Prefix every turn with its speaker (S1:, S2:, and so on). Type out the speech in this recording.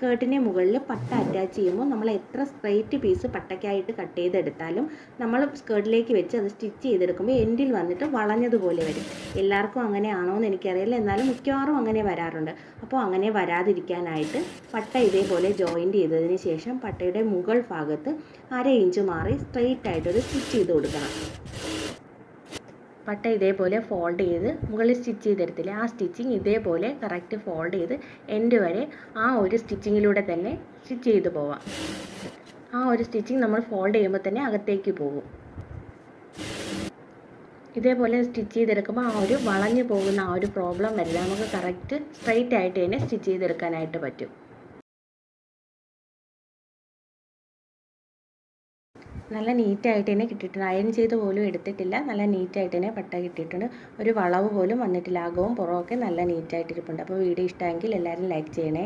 S1: സ്കേർട്ടിന്റെ മുകളിൽ പട്ട അറ്റാച്ച് ചെയ്യുമ്പോൾ നമ്മൾ എത്ര സ്ട്രൈറ്റ് പീസ് പട്ടയ്ക്കായിട്ട് കട്ട് ചെയ്തെടുത്താലും നമ്മൾ സ്കേർട്ടിലേക്ക് വെച്ച് അത് സ്റ്റിച്ച് ചെയ്തെടുക്കുമ്പോൾ എൻഡിൽ വന്നിട്ട് വളഞ്ഞതുപോലെ വരും. എല്ലാവർക്കും അങ്ങനെയാണോ എന്ന് എനിക്കറിയില്ല. എന്നാലും മിക്കവാറും അങ്ങനെ വരാറുണ്ട്. അപ്പോൾ അങ്ങനെ വരാതിരിക്കാനായിട്ട് പട്ട ഇതേപോലെ ജോയിന്റ് ചെയ്തതിന് ശേഷം പട്ടയുടെ മുകൾ ഭാഗത്ത് അര ഇഞ്ച് മാറി സ്ട്രെയിറ്റ് ആയിട്ടൊരു സ്റ്റിച്ച് ചെയ്ത് കൊടുക്കണം. പട്ട ഇതേപോലെ ഫോൾഡ് ചെയ്ത് മുകളിൽ സ്റ്റിച്ച് ചെയ്തെടുത്തില്ലേ? ആ സ്റ്റിച്ചിങ് ഇതേപോലെ കറക്റ്റ് ഫോൾഡ് ചെയ്ത് എൻഡ് വരെ ആ ഒരു സ്റ്റിച്ചിങ്ങിലൂടെ തന്നെ സ്റ്റിച്ച് ചെയ്ത് പോവാം. ആ ഒരു സ്റ്റിച്ചിങ് നമ്മൾ ഫോൾഡ് ചെയ്യുമ്പോൾ തന്നെ അകത്തേക്ക് പോകും. ഇതേപോലെ സ്റ്റിച്ച് ചെയ്തെടുക്കുമ്പോൾ ആ ഒരു വളഞ്ഞു പോകുന്ന ആ ഒരു പ്രോബ്ലം വരില്ല. നമുക്ക് കറക്റ്റ് സ്ട്രൈറ്റ് ആയിട്ട് തന്നെ സ്റ്റിച്ച് ചെയ്തെടുക്കാനായിട്ട് പറ്റും. നല്ല നീറ്റായിട്ട് തന്നെ കിട്ടിയിട്ടുണ്ട്. അയൺ ചെയ്ത് പോലും എടുത്തിട്ടില്ല. നല്ല നീറ്റായിട്ട് തന്നെ പട്ട കിട്ടിയിട്ടുണ്ട്. ഒരു വളവ് പോലും വന്നിട്ടില്ല. അകവും പുറമൊക്കെ നല്ല നീറ്റായിട്ട് ഇരിപ്പുണ്ട് അപ്പോൾ വീഡിയോ ഇഷ്ടമെങ്കിൽ എല്ലാവരും ലൈക്ക് ചെയ്യണേ.